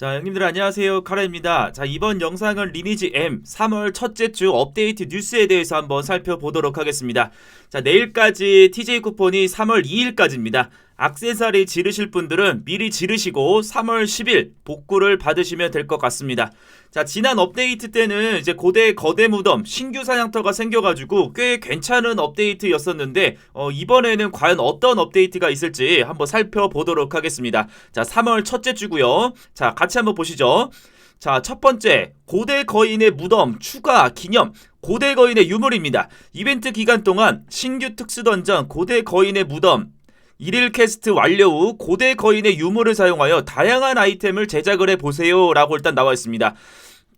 자, 형님들 안녕하세요. 카라입니다. 자, 이번 영상은 리니지 M 3월 첫째 주 업데이트 뉴스에 대해서 한번 살펴보도록 하겠습니다. 자, 내일까지 TJ 쿠폰이 3월 2일까지입니다. 악세사리 지르실 분들은 미리 지르시고 3월 10일 복구를 받으시면 될 것 같습니다. 자, 지난 업데이트 때는 이제 고대 거대 무덤 신규 사냥터가 생겨가지고 꽤 괜찮은 업데이트였었는데 어, 이번에는 과연 어떤 업데이트가 있을지 한번 살펴보도록 하겠습니다. 자, 3월 첫째 주고요. 자, 같이 한번 보시죠. 자, 첫 번째 고대 거인의 무덤 추가 기념 고대 거인의 유물입니다. 이벤트 기간 동안 신규 특수 던전 고대 거인의 무덤 1일 캐스트 완료 후 고대 거인의 유물을 사용하여 다양한 아이템을 제작을 해보세요 라고 일단 나와 있습니다.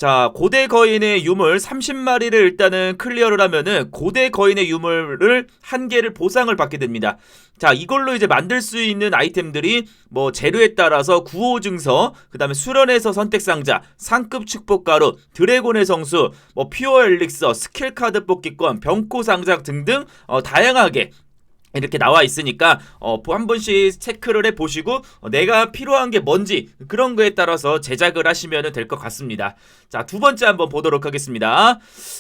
자, 고대 거인의 유물 30마리를 일단은 클리어를 하면은 고대 거인의 유물을 한 개를 보상을 받게 됩니다. 자, 이걸로 이제 만들 수 있는 아이템들이 뭐 재료에 따라서 구호 증서, 그다음에 수련에서 선택 상자, 상급 축복 가루, 드래곤의 성수, 뭐 퓨어 엘릭서, 스킬 카드 뽑기권, 병코 상자 등등 어, 다양하게 이렇게 나와 있으니까 어, 한 번씩 체크를 해 보시고 어, 내가 필요한 게 뭔지 그런 거에 따라서 제작을 하시면 될 것 같습니다. 자, 두 번째 한번 보도록 하겠습니다.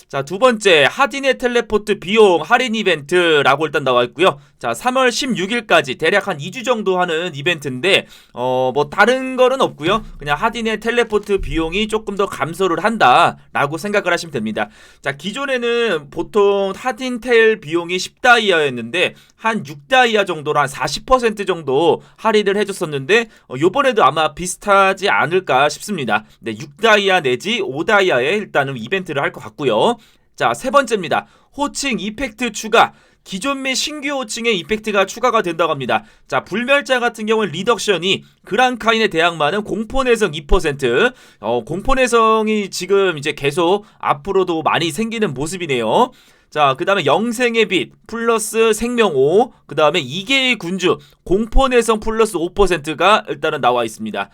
자, 두 번째 하딘의 텔레포트 비용 할인 이벤트라고 일단 나와 있고요. 자, 3월 16일까지 대략 한 2주 정도 하는 이벤트인데 어, 뭐 다른 거는 없고요. 그냥 하딘의 텔레포트 비용이 조금 더 감소를 한다라고 생각을 하시면 됩니다. 자, 기존에는 보통 하딘 텔 비용이 10다이아였는데 한 6다이아 정도로 한 40% 정도 할인을 해줬었는데 어, 요번에도 아마 비슷하지 않을까 싶습니다. 네, 6다이아 내지 5다이아에 일단은 이벤트를 할 것 같고요. 자, 세 번째입니다. 호칭 이펙트 추가. 기존 및 신규 호칭의 이펙트가 추가가 된다고 합니다. 자, 불멸자 같은 경우는 리덕션이 그랑카인의 대항마는 공포내성 2%, 어, 공포내성이 지금 이제 계속 앞으로도 많이 생기는 모습이네요. 자, 그 다음에 영생의 빛, 플러스 생명 5, 그 다음에 2개의 군주, 공포 내성 플러스 5%가 일단은 나와 있습니다.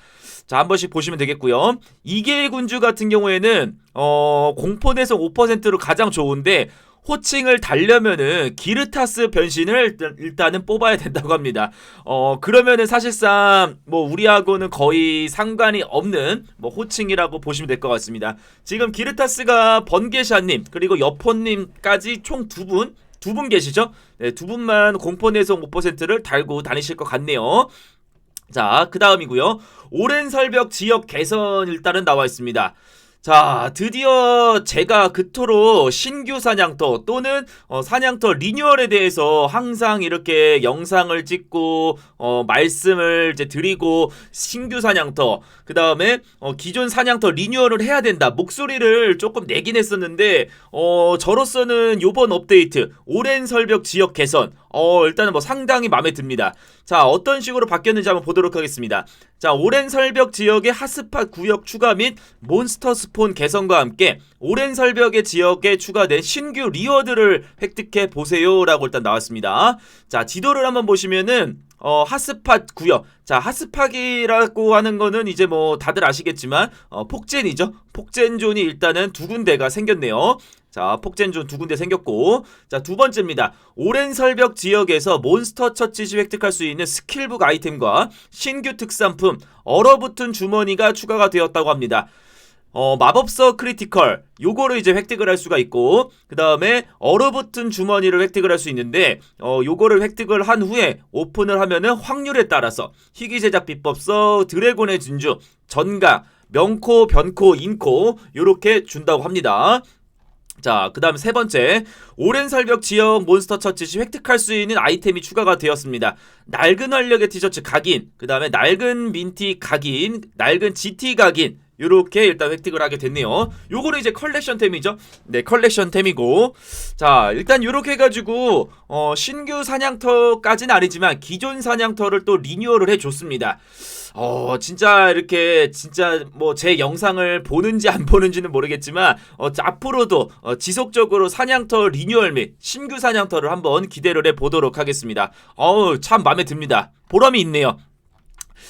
자, 한 번씩 보시면 되겠고요. 2개의 군주 같은 경우에는, 어, 공포 내성 5%로 가장 좋은데, 호칭을 달려면은 기르타스 변신을 일단, 은 뽑아야 된다고 합니다. 어 그러면은 사실상 뭐 우리하고는 거의 상관이 없는 뭐 호칭이라고 보시면 될 것 같습니다. 지금 기르타스가 번개샤님 그리고 여포님까지 총 두 분. 두 분 계시죠? 네, 두 분만 공포 내성 5%를 달고 다니실 것 같네요. 자, 그 다음이고요. 오랜 설벽 지역 개선 일단은 나와 있습니다. 자, 드디어 제가 그토록 신규 사냥터 또는 어, 사냥터 리뉴얼에 대해서 항상 이렇게 영상을 찍고 어, 말씀을 이제 드리고 신규 사냥터 그 다음에 어, 기존 사냥터 리뉴얼을 해야 된다 목소리를 조금 내긴 했었는데 어, 저로서는 요번 업데이트 오랜 설벽 지역 개선 어, 일단은 뭐 상당히 마음에 듭니다. 자, 어떤 식으로 바뀌었는지 한번 보도록 하겠습니다. 자, 오랜 설벽 지역의 핫스팟 구역 추가 및 몬스터 스폰 개선과 함께 오랜 설벽의 지역에 추가된 신규 리워드를 획득해 보세요라고 일단 나왔습니다. 자, 지도를 한번 보시면은 어, 핫스팟 구역. 자, 핫스팟이라고 하는 거는 이제 뭐 다들 아시겠지만 어, 폭젠이죠. 폭젠존이 일단은 두 군데가 생겼네요. 자, 폭젠존 두 군데 생겼고. 자, 두 번째입니다. 오랜 설벽 지역에서 몬스터 처치 시 획득할 수 있는 스킬북 아이템과 신규 특산품, 얼어붙은 주머니가 추가가 되었다고 합니다. 어, 마법서 크리티컬 요거를 이제 획득을 할 수가 있고 그 다음에 얼어붙은 주머니를 획득을 할 수 있는데 어, 요거를 획득을 한 후에 오픈을 하면은 확률에 따라서 희귀 제작 비법서 드래곤의 진주 전가 명코 변코 인코 요렇게 준다고 합니다 자, 그 다음 세 번째. 오랜 설벽 지역 몬스터 처치 시 획득할 수 있는 아이템이 추가가 되었습니다. 낡은 활력의 티셔츠 각인, 그 다음에 낡은 민티 각인, 낡은 GT 각인, 요렇게 일단 획득을 하게 됐네요. 요거는 이제 컬렉션템이죠. 네, 컬렉션템이고. 자, 일단 요렇게 해가지고, 어, 신규 사냥터까지는 아니지만, 기존 사냥터를 또 리뉴얼을 해줬습니다. 어, 진짜 이렇게, 진짜 뭐 제 영상을 보는지 안 보는지는 모르겠지만, 어, 앞으로도 어, 지속적으로 사냥터 리뉴얼 및 신규 사냥터를 한번 기대를 해 보도록 하겠습니다. 어우, 참 마음에 듭니다. 보람이 있네요.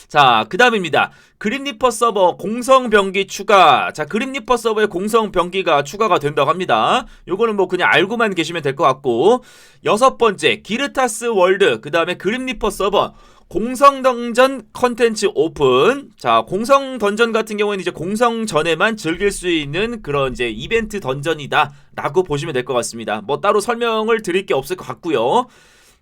자, 그 다음입니다. 그림리퍼 서버 공성 병기 추가. 자, 그림리퍼 서버에 공성 병기가 추가가 된다고 합니다. 요거는 뭐 그냥 알고만 계시면 될 것 같고. 여섯 번째, 기르타스 월드. 그 다음에 그림리퍼 서버. 공성 던전 컨텐츠 오픈. 자, 공성 던전 같은 경우에는 이제 공성 전에만 즐길 수 있는 그런 이제 이벤트 던전이다라고 보시면 될 것 같습니다. 뭐 따로 설명을 드릴 게 없을 것 같고요.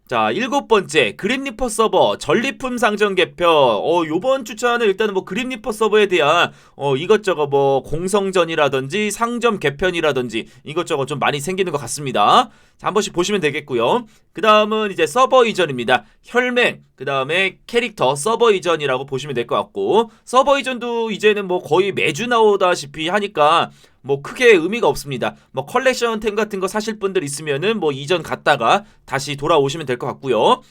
자, 일곱 번째 그림리퍼 서버 전리품 상점 개표. 어, 요번 주차는 일단은 뭐 그림리퍼 서버에 대한 어 이것저것 뭐 공성전이라든지 상점 개편이라든지 이것저것 좀 많이 생기는 것 같습니다. 자, 한 번씩 보시면 되겠고요. 그 다음은 이제 서버 이전입니다. 혈맹, 그 다음에 캐릭터 서버 이전이라고 보시면 될 것 같고 서버 이전도 이제는 뭐 거의 매주 나오다시피 하니까 뭐 크게 의미가 없습니다. 뭐 컬렉션 템 같은 거 사실 분들 있으면은 뭐 이전 갔다가 다시 돌아오시면 될 것 같고요.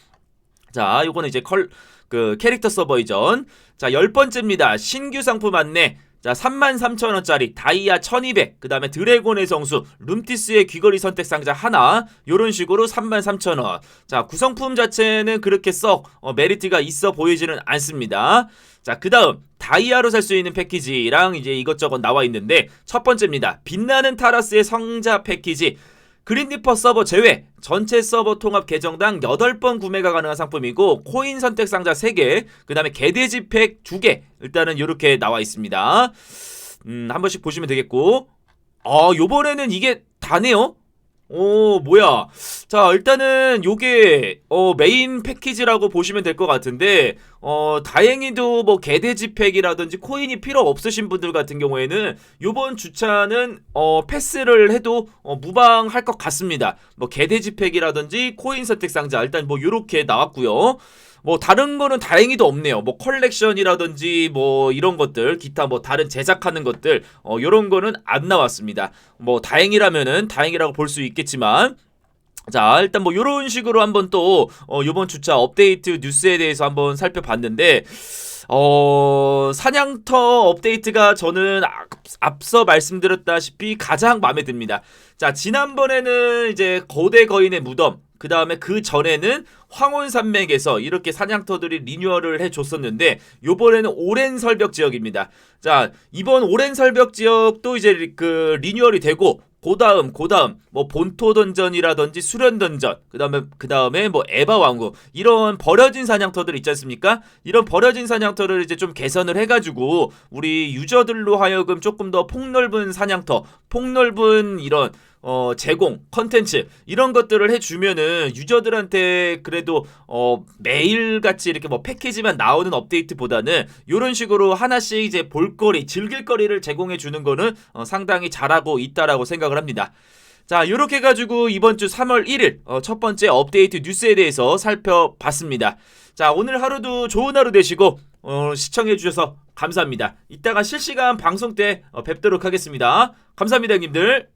자, 요거는 이제 컬 그 캐릭터 서버 이전. 자, 열 번째입니다. 신규 상품 안내. 자, 33,000원짜리 다이아 1200, 그 다음에 드래곤의 성수, 룸티스의 귀걸이 선택 상자 하나, 요런 식으로 33,000원. 자, 구성품 자체는 그렇게 썩 어, 메리트가 있어 보이지는 않습니다. 자, 그 다음, 다이아로 살 수 있는 패키지랑 이제 이것저것 나와 있는데, 첫 번째입니다. 빛나는 타라스의 성자 패키지. 그린리퍼 서버 제외 전체 서버 통합 계정당 8번 구매가 가능한 상품이고 코인 선택 상자 3개 그 다음에 개돼지 팩 2개 일단은 이렇게 나와 있습니다. 음, 한 번씩 보시면 되겠고. 아 요번에는 이게 다네요? 오 뭐야 자 일단은 요게 어 메인 패키지라고 보시면 될 것 같은데 어 다행히도 뭐 개돼지 팩이라든지 코인이 필요 없으신 분들 같은 경우에는 요번 주차는 어 패스를 해도 어 무방할 것 같습니다 뭐 개돼지 팩이라든지 코인 선택 상자 일단 뭐 요렇게 나왔고요 뭐 다른 거는 다행히도 없네요. 뭐 컬렉션이라든지 뭐 이런 것들, 기타 뭐 다른 제작하는 것들, 어 요런 거는 안 나왔습니다. 뭐 다행이라면은 다행이라고 볼 수 있겠지만 자, 일단 뭐 요런 식으로 한번 또 어, 요번 주차 업데이트 뉴스에 대해서 한번 살펴봤는데 어, 사냥터 업데이트가 저는 앞- 앞서 말씀드렸다시피 가장 마음에 듭니다. 자, 지난번에는 이제 거대 거인의 무덤, 그 다음에 그 전에는 황혼산맥에서 이렇게 사냥터들이 리뉴얼을 해줬었는데, 요번에는 오랜 설벽 지역입니다. 자, 이번 오랜 설벽 지역도 이제 그 리뉴얼이 되고, 그 다음, 그 다음, 뭐, 본토 던전이라든지 수련 던전, 그 다음에, 그 다음에 뭐, 에바 왕국, 이런 버려진 사냥터들 있지 않습니까? 이런 버려진 사냥터를 이제 좀 개선을 해 가지고, 우리 유저들로 하여금 조금 더 폭넓은 사냥터, 폭넓은 이런, 어, 제공, 컨텐츠, 이런 것들을 해주면은 유저들한테 그래도, 어, 매일같이 이렇게 뭐 패키지만 나오는 업데이트보다는 이런 식으로 하나씩 이제 볼거리, 즐길거리를 제공해 주는 거는 어, 상당히 잘하고 있다라고 생각을 합니다. 자, 이렇게 해가지고 이번 주 3월 1일 어, 첫 번째 업데이트 뉴스에 대해서 살펴봤습니다. 자, 오늘 하루도 좋은 하루 되시고 어, 시청해주셔서 감사합니다. 이따가 실시간 방송 때 어, 뵙도록 하겠습니다. 감사합니다, 형님들.